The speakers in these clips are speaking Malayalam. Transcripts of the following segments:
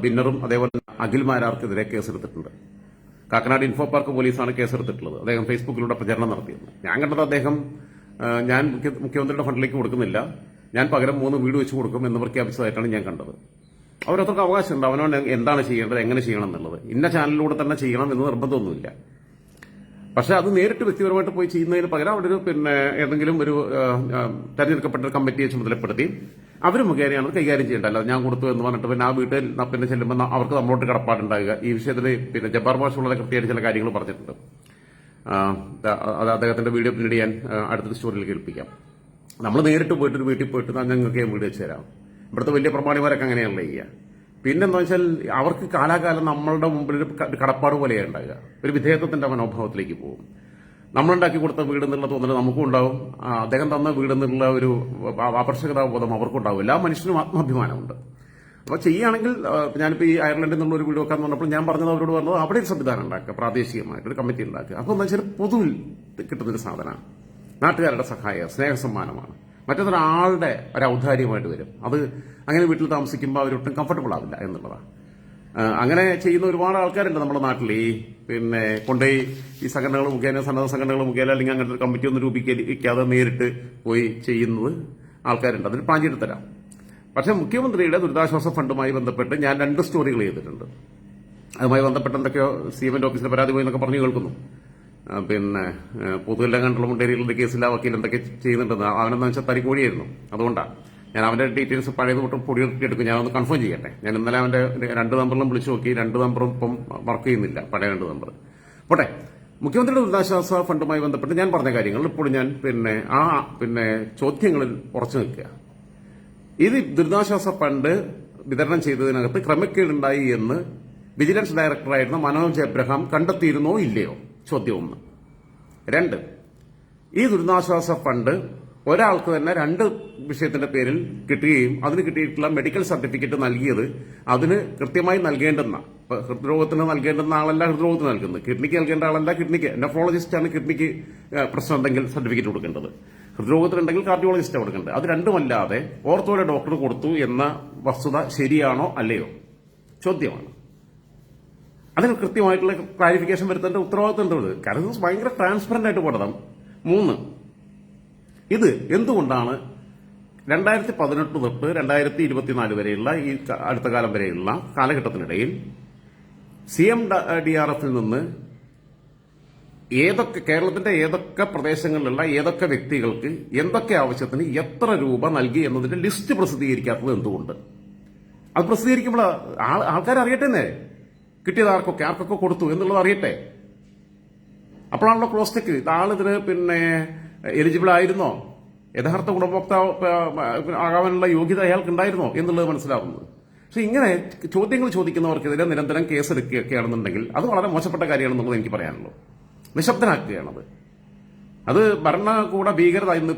ബിന്നറും അതേപോലെ അഖിൽ മാരാർക്കെതിരെ കേസെടുത്തിട്ടുണ്ട്. കാക്കനാട് ഇൻഫോ പാർക്ക് പോലീസാണ് കേസെടുത്തിട്ടുള്ളത്. അദ്ദേഹം ഫേസ്ബുക്കിലൂടെ പ്രചരണം നടത്തിയത് ഞാൻ കണ്ടത് അദ്ദേഹം ഞാൻ മുഖ്യ- മുഖ്യമന്ത്രിയുടെ ഫണ്ടിലേക്ക് കൊടുക്കുന്നില്ല. ഞാൻ പകരം മൂന്ന് വീട് വെച്ച് കൊടുക്കും എന്ന് പ്രഖ്യാപിച്ചതായിട്ടാണ് ഞാൻ കണ്ടത്. അവരത്രക്ക് അവകാശമുണ്ട്. അവനവൻ എന്താണ് ചെയ്യേണ്ടത് എങ്ങനെ ചെയ്യണം എന്നുള്ളത്. ഇന്ന ചാനലിലൂടെ തന്നെ ചെയ്യണം എന്ന് നിർബന്ധമൊന്നുമില്ല. പക്ഷെ അത് നേരിട്ട് വ്യക്തിപരമായിട്ട് പോയി ചെയ്യുന്നതിന് പകരം അവിടെ ഒരു പിന്നെ ഏതെങ്കിലും ഒരു തെരഞ്ഞെടുക്കപ്പെട്ട കമ്മിറ്റിയെ ചുമതലപ്പെടുത്തി അവർ മുഖേനയാണ് അത് കൈകാര്യം ചെയ്യേണ്ടത്. അല്ലാതെ ഞാൻ കൊടുത്തു എന്ന് പറഞ്ഞിട്ട് പിന്നെ ആ വീട്ടിൽ പിന്നെ ചെല്ലുമ്പോൾ അവർക്ക് നമ്മളോട്ട് കടപ്പാടുണ്ടാകുക ഈ വിഷയത്തിൽ പിന്നെ ജബ്ബാർ വളരെ കൃത്യമായിട്ട് ചില കാര്യങ്ങൾ പറഞ്ഞിട്ടുണ്ട്. അത് അദ്ദേഹത്തിന്റെ വീഡിയോ പിന്നീട് ഞാൻ അടുത്ത സ്റ്റോറിയിൽ കേൾപ്പിക്കാം. നമ്മൾ നേരിട്ട് പോയിട്ട് ഒരു വീട്ടിൽ പോയിട്ട് "ദാ ഞങ്ങൾക്ക് വീട് വെച്ച് തരാം. ഇവിടുത്തെ വലിയ പ്രമാണിമാരൊക്കെ അങ്ങനെയാണല്ലോ ചെയ്യുക. പിന്നെന്താ വെച്ചാൽ അവർക്ക് കാലാകാലം നമ്മളുടെ മുമ്പിൽ ഒരു കടപ്പാട് പോലെയാണ് ഉണ്ടാകുക ഒരു വിധേയത്വത്തിന്റെ മനോഭാവത്തിലേക്ക് പോകും. നമ്മളുണ്ടാക്കി കൊടുത്ത വീട് എന്നുള്ള തോന്നൽ നമുക്കും ഉണ്ടാവും. അദ്ദേഹം തന്ന വീട് എന്നുള്ള ഒരു ആകർഷകതാ ബോധം അവർക്കും ഉണ്ടാവും എല്ലാ മനുഷ്യനും ആത്മാഭിമാനമുണ്ട്. അപ്പൊ ചെയ്യുകയാണെങ്കിൽ ഞാനിപ്പോൾ ഞാനിപ്പോ ഈ അയർലൻഡിൽ നിന്നുള്ള ഒരു വീട് വെക്കാൻ പറഞ്ഞപ്പോൾ ഞാൻ പറഞ്ഞത് അവരോട് പറഞ്ഞത് അവിടെ ഒരു സംവിധാനം ഉണ്ടാക്കുക പ്രാദേശികമായിട്ട് ഒരു കമ്മിറ്റി ഉണ്ടാക്കുക. അപ്പോൾ എന്താ വെച്ചാൽ പൊതുവിൽ കിട്ടുന്നൊരു സാധനമാണ്. നാട്ടുകാരുടെ സഹായം സ്നേഹസമ്മാനമാണ്. മറ്റൊരാളുടെ ഒരു ഔദാര്യമായിട്ട് വരും. അത് അങ്ങനെ വീട്ടിൽ താമസിക്കുമ്പോൾ അവരൊട്ടും കംഫർട്ടബിൾ ആവില്ല എന്നുള്ളതാണ്. അങ്ങനെ ചെയ്യുന്ന ഒരുപാട് ആൾക്കാരുണ്ട് നമ്മുടെ നാട്ടിൽ. ഈ പിന്നെ കൊണ്ടുപോയി ഈ സംഘടനകൾ മുഖേന സന്നദ്ധ സംഘടനകൾ മുഖേന അല്ലെങ്കിൽ അങ്ങനത്തെ ഒരു കമ്മിറ്റി ഒന്നും രൂപീകരിക്കാതെ നേരിട്ട് പോയി ചെയ്യുന്നത് ആൾക്കാരുണ്ട്. അതിന് പാഞ്ചിട്ട് തരാം പക്ഷേ മുഖ്യമന്ത്രിയുടെ ദുരിതാശ്വാസ ഫണ്ടുമായി ബന്ധപ്പെട്ട് ഞാൻ രണ്ട് സ്റ്റോറികൾ ചെയ്തിട്ടുണ്ട്. അതുമായി ബന്ധപ്പെട്ട് എന്തൊക്കെയോ സീമെന്റ് ഓഫീസിൽ പരാതി പോയി എന്നൊക്കെ പറഞ്ഞു കേൾക്കുന്നു. പിന്നെ പൊതുവെല്ലാം കണ്ടുള്ള മുണ്ടേരികളുടെ കേസിൽ ആ വക്കീൽ എന്തൊക്കെ ചെയ്യുന്നുണ്ടെന്ന്. അവനെന്ന് വെച്ചാൽ തരിക്കോഴിയായിരുന്നു അതുകൊണ്ടാണ് ഞാൻ അവന്റെ ഡീറ്റെയിൽസ് പഴയത് തൊട്ട് പൊടി എടുക്കും. ഞാനൊന്ന് കൺഫേം ചെയ്യട്ടെ. ഞാൻ ഇന്നലെ അവന്റെ രണ്ട് നമ്പറിലും വിളിച്ചു നോക്കി. രണ്ട് നമ്പറും ഇപ്പം വർക്ക് ചെയ്യുന്നില്ല. പഴയ രണ്ട് നമ്പർ. പോട്ടെ. മുഖ്യമന്ത്രിയുടെ ദുരിതാശ്വാസ ഫണ്ടുമായി ബന്ധപ്പെട്ട് ഞാൻ പറഞ്ഞ കാര്യങ്ങൾ ഇപ്പോഴും ഞാൻ പിന്നെ ആ പിന്നെ ചോദ്യങ്ങളിൽ ഉറച്ചു നിൽക്കുക. ഇത് ദുരിതാശ്വാസ ഫണ്ട് വിതരണം ചെയ്തതിനകത്ത് ക്രമക്കേടുണ്ടായി എന്ന് വിജിലൻസ് ഡയറക്ടറായിരുന്ന മനോജ് എബ്രഹാം കണ്ടെത്തിയിരുന്നോ ഇല്ലയോ? ചോദ്യം ഒന്ന്. രണ്ട്. ഈ ദുരിതാശ്വാസ ഫണ്ട് ഒരാൾക്ക് തന്നെ രണ്ട് വിഷയത്തിന്റെ പേരിൽ കിട്ടുകയും അതിന് കിട്ടിയിട്ടുള്ള മെഡിക്കൽ സർട്ടിഫിക്കറ്റ് നൽകിയത് അതിന് കൃത്യമായി നൽകേണ്ടുന്ന ഹൃദ്രോഗത്തിന് നൽകേണ്ടുന്ന ആളല്ല ഹൃദ്രോഗത്തിന് നൽകുന്നത്. കിഡ്നിക്ക് നൽകേണ്ട ആളല്ല കിഡ്നിക്ക് ആണ് കിഡ്നിക്ക് പ്രശ്നം ഉണ്ടെങ്കിൽ സർട്ടിഫിക്കറ്റ് കൊടുക്കേണ്ടത്. ഹൃദ്രോഗത്തിനുണ്ടെങ്കിൽ കാർഡിയോളജിസ്റ്റ് കൊടുക്കേണ്ടത്. അത് രണ്ടുമല്ലാതെ ഓർത്തോയുടെ ഡോക്ടർ കൊടുത്തു എന്ന വസ്തുത ശരിയാണോ അല്ലയോ? ചോദ്യമാണ്. അതിന് കൃത്യമായിട്ടുള്ള ക്ലാരിഫിക്കേഷൻ വരുത്തേണ്ട ഉത്തരവാദിത്തമുണ്ട് കാരണം ഇത് ഭയങ്കര ട്രാൻസ്പെറന്റ് ആയിട്ട് പോകണം. മൂന്ന് ഇത് എന്തുകൊണ്ടാണ് രണ്ടായിരത്തി പതിനെട്ട് തൊട്ട് രണ്ടായിരത്തി ഇരുപത്തിനാല് വരെയുള്ള ഈ അടുത്ത കാലം വരെയുള്ള കാലഘട്ടത്തിനിടയിൽ സി എം ഡി ആർ എഫിൽ നിന്ന് ഏതൊക്കെ കേരളത്തിന്റെ ഏതൊക്കെ പ്രദേശങ്ങളിലുള്ള ഏതൊക്കെ വ്യക്തികൾക്ക് എന്തൊക്കെ ആവശ്യത്തിന് എത്ര രൂപ നൽകി എന്നതിന്റെ ലിസ്റ്റ് പ്രസിദ്ധീകരിക്കാത്തത് എന്തുകൊണ്ട്? അത് പ്രസിദ്ധീകരിക്കുമ്പോൾ ആൾക്കാർ അറിയട്ടെ കിട്ടിയത് ആർക്കൊക്കെ? ആർക്കൊക്കെ കൊടുത്തു എന്നുള്ളത് അറിയട്ടെ. അപ്പോഴാണല്ലോ ക്രോസ് ചെക്ക് ആളിതിന് പിന്നെ എലിജിബിൾ ആയിരുന്നോ? യഥാർത്ഥ ഗുണഭോക്താവ് ആകാനുള്ള യോഗ്യത അയാൾക്ക് ഉണ്ടായിരുന്നോ എന്നുള്ളത് മനസ്സിലാവുന്നത്. പക്ഷെ ഇങ്ങനെ ചോദ്യങ്ങൾ ചോദിക്കുന്നവർക്കെതിരെ നിരന്തരം കേസെടുക്കുകയൊക്കെയാണെന്നുണ്ടെങ്കിൽ അത് വളരെ മോശപ്പെട്ട കാര്യമാണെന്നുള്ളത് എനിക്ക് പറയാനുള്ളൂ. നിശബ്ദനാക്കുകയാണത്. അത് ഭരണകൂട ഭീകരത ഇന്ന്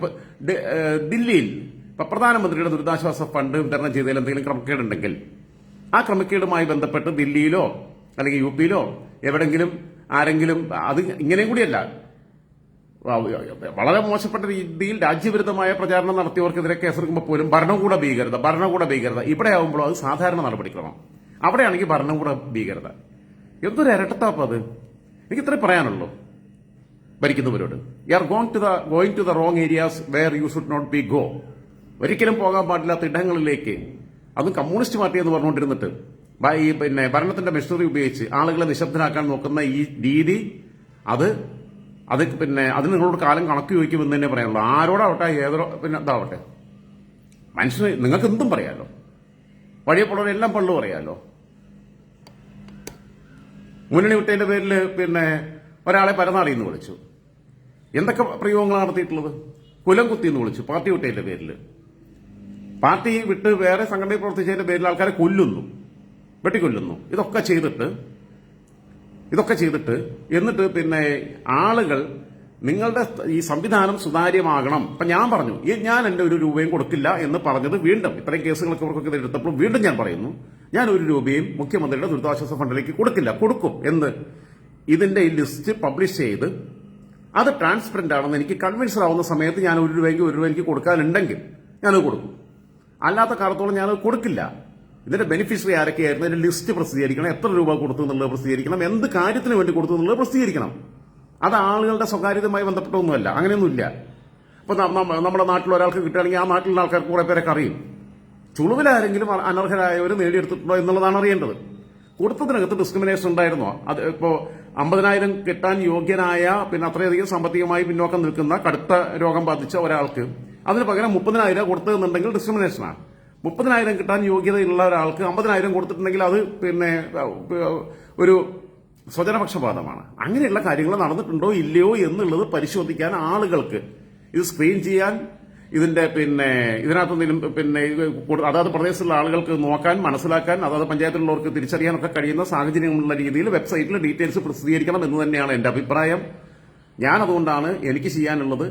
ദില്ലിയിൽ ഇപ്പൊ പ്രധാനമന്ത്രിയുടെ ദുരിതാശ്വാസ ഫണ്ട് വിതരണം ചെയ്തതിൽ എന്തെങ്കിലും ക്രമക്കേടുണ്ടെങ്കിൽ ആ ക്രമക്കേടുമായി ബന്ധപ്പെട്ട് ദില്ലിയിലോ അല്ലെങ്കിൽ യു പിയിലോ എവിടെങ്കിലും ആരെങ്കിലും അത് ഇങ്ങനെയും കൂടിയല്ല വളരെ മോശപ്പെട്ട രീതിയിൽ രാജ്യവിരുദ്ധമായ പ്രചാരണം നടത്തിയവർക്കെതിരെ കേസെടുക്കുമ്പോൾ പോലും ഭരണകൂട ഭീകരത ഭരണകൂട ഭീകരത. ഇവിടെ ആവുമ്പോൾ അത് സാധാരണ നടപടിക്രമം. അവിടെയാണെങ്കിൽ ഭരണകൂട ഭീകരത. എന്തൊരു ഇരട്ടത്താപ്പ് അത്. എനിക്ക് ഇത്രേ പറയാനുള്ളൂ ഭരിക്കുന്നവരോട്. You are going to the going to the wrong areas where you should not be go ഒരിക്കലും പോകാൻ പാടില്ലാത്ത ഇടങ്ങളിലേക്ക്. അതും കമ്മ്യൂണിസ്റ്റ് പാർട്ടി എന്ന് പറഞ്ഞുകൊണ്ടിരുന്നിട്ട്. ഈ പിന്നെ ഭരണത്തിന്റെ മെഷീനറി ഉപയോഗിച്ച് ആളുകളെ നിശബ്ദനാക്കാൻ നോക്കുന്ന ഈ രീതി അത് അത് പിന്നെ അത് നിങ്ങളോട് കാലം കണക്ക് ചോദിക്കുമെന്ന് തന്നെ പറയാനുള്ളൂ. ആരോടാവട്ടെ ഏതോ പിന്നെ ഇതാവട്ടെ. മനുഷ്യന് നിങ്ങൾക്ക് എന്തും പറയാമല്ലോ വഴിയപ്പുള്ളവരെല്ലാം പള്ളു പറയാമല്ലോ മുന്നണി വിട്ടതിന്റെ പേരിൽ പിന്നെ ഒരാളെ പരനാടി എന്ന് വിളിച്ചു. എന്തൊക്കെ പ്രയോഗങ്ങൾ നടത്തിയിട്ടുള്ളത്? കുലം കുത്തി എന്ന് വിളിച്ചു പാർട്ടി വിട്ടതിന്റെ പേരിൽ പാർട്ടി വിട്ട് വേറെ സംഘടനയിൽ പ്രവർത്തിച്ചതിന്റെ പേരിൽ ആൾക്കാരെ കൊല്ലുന്നു വെട്ടിക്കൊല്ലുന്നു. ഇതൊക്കെ ചെയ്തിട്ട് ഇതൊക്കെ ചെയ്തിട്ട് എന്നിട്ട് പിന്നെ ആളുകൾ നിങ്ങളുടെ ഈ സംവിധാനം സുതാര്യമാകണം. അപ്പം ഞാൻ പറഞ്ഞു ഞാൻ എന്റെ ഒരു രൂപയും കൊടുക്കില്ല എന്ന് പറഞ്ഞത് വീണ്ടും ഇത്രയും കേസുകളൊക്കെ ഇവർക്കൊക്കെ എടുത്തപ്പോൾ വീണ്ടും ഞാൻ പറയുന്നു ഞാൻ ഒരു രൂപയും മുഖ്യമന്ത്രിയുടെ ദുരിതാശ്വാസ ഫണ്ടിലേക്ക് കൊടുക്കില്ല. കൊടുക്കും എന്ന് ഇതിന്റെ ഈ ലിസ്റ്റ് പബ്ലിഷ് ചെയ്ത് അത് ട്രാൻസ്പെറന്റ് ആണെന്ന് എനിക്ക് കൺവിൻസ് ആവുന്ന സമയത്ത് ഞാൻ ഒരു രൂപയ്ക്ക് ഒരു രൂപ എനിക്ക് കൊടുക്കാനുണ്ടെങ്കിൽ ഞാനത് കൊടുക്കും. അല്ലാത്ത കാലത്തോളം ഞാനത് കൊടുക്കില്ല. ഇതിന്റെ ബെനിഫിഷ്യറി ആരൊക്കെയായിരുന്നു? ഇതിന്റെ ലിസ്റ്റ് പ്രസിദ്ധീകരിക്കണം. എത്ര രൂപ കൊടുത്തു എന്നുള്ളത് പ്രസിദ്ധീകരിക്കണം. എന്ത് കാര്യത്തിന് വേണ്ടി കൊടുത്തു എന്നുള്ളത് പ്രസിദ്ധീകരിക്കണം. അത് ആളുകളുടെ സ്വകാര്യതയുമായി ബന്ധപ്പെട്ടൊന്നുമല്ല അങ്ങനെയൊന്നുമില്ല. അപ്പൊ ന- നമ്മുടെ നാട്ടിൽ ഒരാൾക്ക് കിട്ടുകയാണെങ്കിൽ ആ നാട്ടിലുള്ള ആൾക്കാർക്ക് കുറെ പേരൊക്കെ അറിയും. ചുളുവിലാരെങ്കിലും അനർഹരായവർ നേടിയെടുത്തിട്ടുണ്ടോ എന്നുള്ളതാണ് അറിയേണ്ടത്. കൊടുത്തതിനകത്ത് ഡിസ്ക്രിമിനേഷൻ ഉണ്ടായിരുന്നോ? അത് ഇപ്പോ അമ്പതിനായിരം കിട്ടാൻ യോഗ്യനായ പിന്നെ അത്രയധികം സാമ്പത്തികമായി പിന്നോക്കം നിൽക്കുന്ന കടുത്ത രോഗം ബാധിച്ച ഒരാൾക്ക് അതിന് പകരം മുപ്പതിനായിരം കൊടുത്തതെന്നുണ്ടെങ്കിൽ ഡിസ്ക്രിമിനേഷനാണ് മുപ്പതിനായിരം കിട്ടാൻ യോഗ്യതയുള്ള ഒരാൾക്ക് അമ്പതിനായിരം കൊടുത്തിട്ടുണ്ടെങ്കിൽ അത് പിന്നെ ഒരു സ്വജനപക്ഷപാതമാണ്. അങ്ങനെയുള്ള കാര്യങ്ങൾ നടന്നിട്ടുണ്ടോ ഇല്ലയോ എന്നുള്ളത് പരിശോധിക്കാൻ ആളുകൾക്ക് ഇത് സ്ക്രീൻ ചെയ്യാൻ ഇതിന്റെ പിന്നെ ഇതിനകത്ത് എന്തെങ്കിലും പിന്നെ അതാത് പ്രദേശത്തുള്ള ആളുകൾക്ക് നോക്കാൻ മനസ്സിലാക്കാൻ അതാത് പഞ്ചായത്തിലുള്ളവർക്ക് തിരിച്ചറിയാനൊക്കെ കഴിയുന്ന സാഹചര്യങ്ങളുള്ള രീതിയിൽ വെബ്സൈറ്റിൽ ഡീറ്റെയിൽസ് പ്രസിദ്ധീകരിക്കണം എന്ന് തന്നെയാണ് എന്റെ അഭിപ്രായം. ഞാൻ അതുകൊണ്ടാണ് എനിക്ക് ചെയ്യാനുള്ളത്.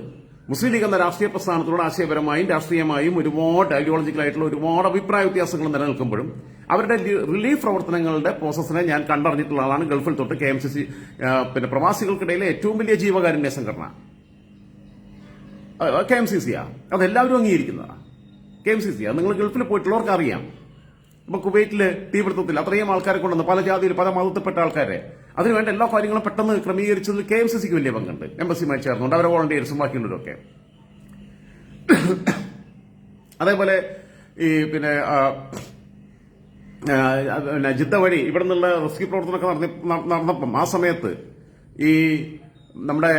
മുസ്ലിം ലീഗ് എന്ന രാഷ്ട്രീയ പ്രസ്ഥാനത്തോട് ആശയപരമായും രാഷ്ട്രീയമായും ഒരുപാട് ഐഡിയോളജിക്കൽ ആയിട്ടുള്ള ഒരുപാട് അഭിപ്രായ വ്യത്യാസങ്ങൾ നിലനിൽക്കുമ്പോഴും അവരുടെ റിലീഫ് പ്രവർത്തനങ്ങളുടെ പ്രോസസ്സിനെ ഞാൻ കണ്ടറിഞ്ഞിട്ടുള്ള ആളാണ് ഗൾഫിൽ തൊട്ട് കെ എം സി സി പിന്നെ പ്രവാസികൾക്കിടയിലെ ഏറ്റവും വലിയ ജീവകാരുണ്യ സംഘടന. കെ എം സി സിയാ അതെല്ലാവരും അംഗീകരിക്കുന്നതാണ് കെ എം സി സിയാ നിങ്ങൾ ഗൾഫിൽ പോയിട്ടുള്ളവർക്ക് അറിയാം ഇപ്പൊ കുവൈറ്റിൽ തീപിടുത്തത്തിൽ അത്രയും ആൾക്കാരെ കൊണ്ടുവന്ന് പല ജാതിയിൽ പല മതത്തിൽപ്പെട്ട ആൾക്കാരെ അതിനുവേണ്ട എല്ലാ കാര്യങ്ങളും പെട്ടെന്ന് ക്രമീകരിച്ചത് കെ എം സി സിക്ക് വലിയ പങ്കുണ്ട്. എംബസിയുമായി ചേർന്നുകൊണ്ട് അവരെ വോളണ്ടിയേഴ്സും ബാക്കിയുള്ളവരൊക്കെ അതേപോലെ ഈ പിന്നെ പിന്നെ ജിദ്ദ വഴി ഇവിടെ നിന്നുള്ള റെസ്ക്യൂ പ്രവർത്തനമൊക്കെ നടന്നി- നട- നടന്നപ്പം ആ സമയത്ത് ഈ നമ്മുടെ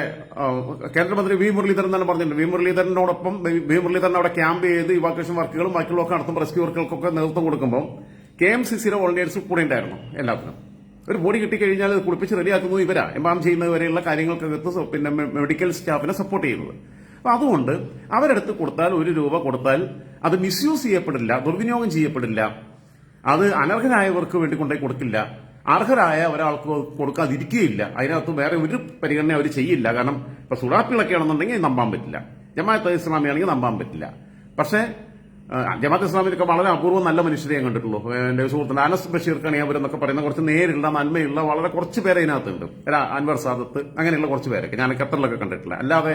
കേന്ദ്രമന്ത്രി വി മുരളീധരൻ തന്നെ പറഞ്ഞിട്ടുണ്ട്. വി മുരളീധരനോടൊപ്പം വി- മുരളീധരൻ അവിടെ ക്യാമ്പ് ചെയ്ത് ഇവാക്വേഷൻ വർക്കുകളും ബാക്കിയുള്ളതൊക്കെ നടത്തുമ്പോൾ റെസ്ക്യൂ വർക്കുകൾക്കൊക്കെ നേതൃത്വം കൊടുക്കുമ്പോൾ കെ എം സി സിയുടെ വോളണ്ടിയേഴ്സ് കൂടെ ഉണ്ടായിരുന്നു എല്ലാത്തിനും. ഒരു ബോഡി കിട്ടിക്കഴിഞ്ഞാൽ അത് കുളിപ്പിച്ച് റെഡിയാക്കുന്നത് ഇവരാ. എംബാം ചെയ്യുന്നവരെയുള്ള കാര്യങ്ങൾക്കകത്ത് പിന്നെ മെഡിക്കൽ സ്റ്റാഫിനെ സപ്പോർട്ട് ചെയ്യുന്നത്. അപ്പൊ അതുകൊണ്ട് അവരെടുത്ത് കൊടുത്താൽ ഒരു രൂപ കൊടുത്താൽ അത് മിസ്യൂസ് ചെയ്യപ്പെടില്ല ദുർവിനിയോഗം ചെയ്യപ്പെടില്ല. അത് അനർഹരായവർക്ക് വേണ്ടി കൊണ്ടുപോയി കൊടുക്കില്ല. അർഹരായ ഒരാൾക്ക് കൊടുക്കാതിരിക്കുകയില്ല. അതിനകത്ത് വേറെ ഒരു പരിഗണന അവർ ചെയ്യില്ല. കാരണം ഇപ്പൊ സുഡാപ്പികളൊക്കെ ആണെന്നുണ്ടെങ്കിൽ നമ്പാൻ പറ്റില്ല. ജമാഅത്ത് ഇസ്ലാമിയാണെങ്കിൽ നമ്പാൻ പറ്റില്ല. പക്ഷേ ജമാഅത്ത് ഇസ്ലാമിലൊക്കെ വളരെ അപൂർവം നല്ല മനുഷ്യരെ ഞാൻ കണ്ടിട്ടുള്ളൂ. എന്റെ സുഹൃത്തുണ്ട് അനസ് ബഷീർ കണിയാപുരം പറയുന്ന കുറച്ച് നേരിലുള്ള നന്മയുള്ള വളരെ കുറച്ച് പേരെ ഇതിനകത്തുണ്ട്. അൻവർ സാദത്ത് അങ്ങനെയുള്ള കുറച്ച് പേരൊക്കെ. ഞാൻ ഖത്തറിലൊക്കെ കണ്ടിട്ടില്ല. അല്ലാതെ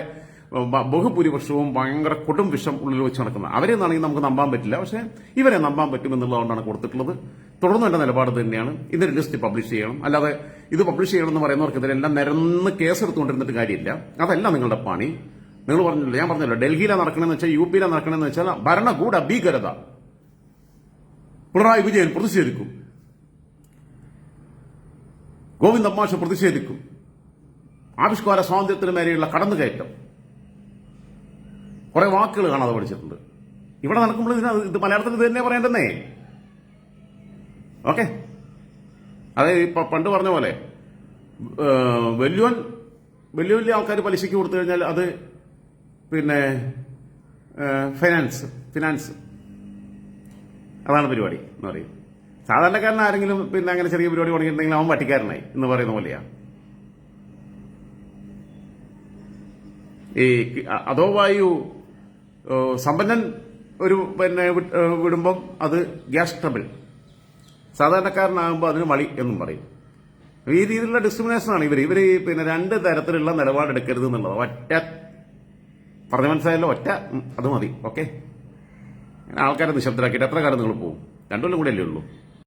ബഹുഭൂരിപക്ഷവും ഭയങ്കര കൊടും വിഷം ഉള്ളിൽ വെച്ച് നടക്കുന്നത് അവരെ നിന്നാണെങ്കിൽ നമുക്ക് നമ്പാൻ പറ്റില്ല. പക്ഷേ ഇവരെ നമ്പാൻ പറ്റുമെന്നുള്ളതുകൊണ്ടാണ് കൊടുത്തിട്ടുള്ളത്. തുടർന്ന് എന്റെ നിലപാട് തന്നെയാണ്. ഇതിന്റെ ലിസ്റ്റ് പബ്ലിഷ് ചെയ്യണം. അല്ലാതെ ഇത് പബ്ലിഷ് ചെയ്യണം എന്ന് പറയുന്നവർക്കെതിരെല്ലാം നിരന്ന് കേസ് കേസെടുത്തുകൊണ്ടിരുന്നിട്ട് കാര്യമില്ല. അതല്ല നിങ്ങളുടെ പണി. നിങ്ങൾ പറഞ്ഞില്ല? ഞാൻ പറഞ്ഞല്ലോ ഡൽഹിയിലാണ് നടക്കണമെന്ന് വെച്ചാൽ യു പിയിലാണ് നടക്കണമെന്ന് വെച്ചാൽ ഭരണകൂട ഭീകരത. പിണറായി വിജയൻ പ്രതിഷേധിക്കും. ഗോവിന്ദ മാഷ പ്രതിഷേധിക്കും. ആവിഷ്കാര സ്വാതന്ത്ര്യത്തിന് മേലെയുള്ള കടന്നുകയറ്റം. കുറെ വാക്കുകൾ കാണാതെ പഠിച്ചിട്ടുണ്ട്. ഇവിടെ നടക്കുമ്പോൾ ഇതിന് ഇത് മലയാളത്തിൽ ഇത് തന്നെ പറയേണ്ടതേ ഓക്കെ. അതായത് ഇപ്പൊ പണ്ട് പറഞ്ഞ പോലെ വലിയ വലിയ വലിയ ആൾക്കാർ പലിശയ്ക്ക് കൊടുത്തു കഴിഞ്ഞാൽ അത് പിന്നെ ഫിനാൻസ് ഫൈനാൻസ് അതാണ് പരിപാടി എന്ന് പറയും. സാധാരണക്കാരൻ ആരെങ്കിലും പിന്നെ അങ്ങനെ ചെറിയ പരിപാടി തുടങ്ങിയിട്ടുണ്ടെങ്കിൽ അവൻ വട്ടിക്കാരനായി എന്ന് പറയുന്ന പോലെയാണ് ഈ അതോ വായു സമ്പന്നൻ ഒരു പിന്നെ വിടുമ്പം അത് ഗ്യാസ് ട്രബിൾ. സാധാരണക്കാരനാകുമ്പോൾ അതിന് വളി എന്നും പറയും. ഈ രീതിയിലുള്ള ഡിസ്ക്രിമിനേഷനാണ് ഇവർ ഇവർ ഈ പിന്നെ രണ്ട് തരത്തിലുള്ള നിലപാടെടുക്കരുത് എന്നുള്ളത്. ഒറ്റ പറഞ്ഞു മനസ്സിലായല്ലോ ഒറ്റ അത് മതി ഓക്കെ ആൾക്കാരെ നിശബ്ദരാക്കിയിട്ട് എത്ര കാലം നിങ്ങൾ പോകും? രണ്ടുകൊല്ലം കൂടെ അല്ലേ ഉള്ളൂ.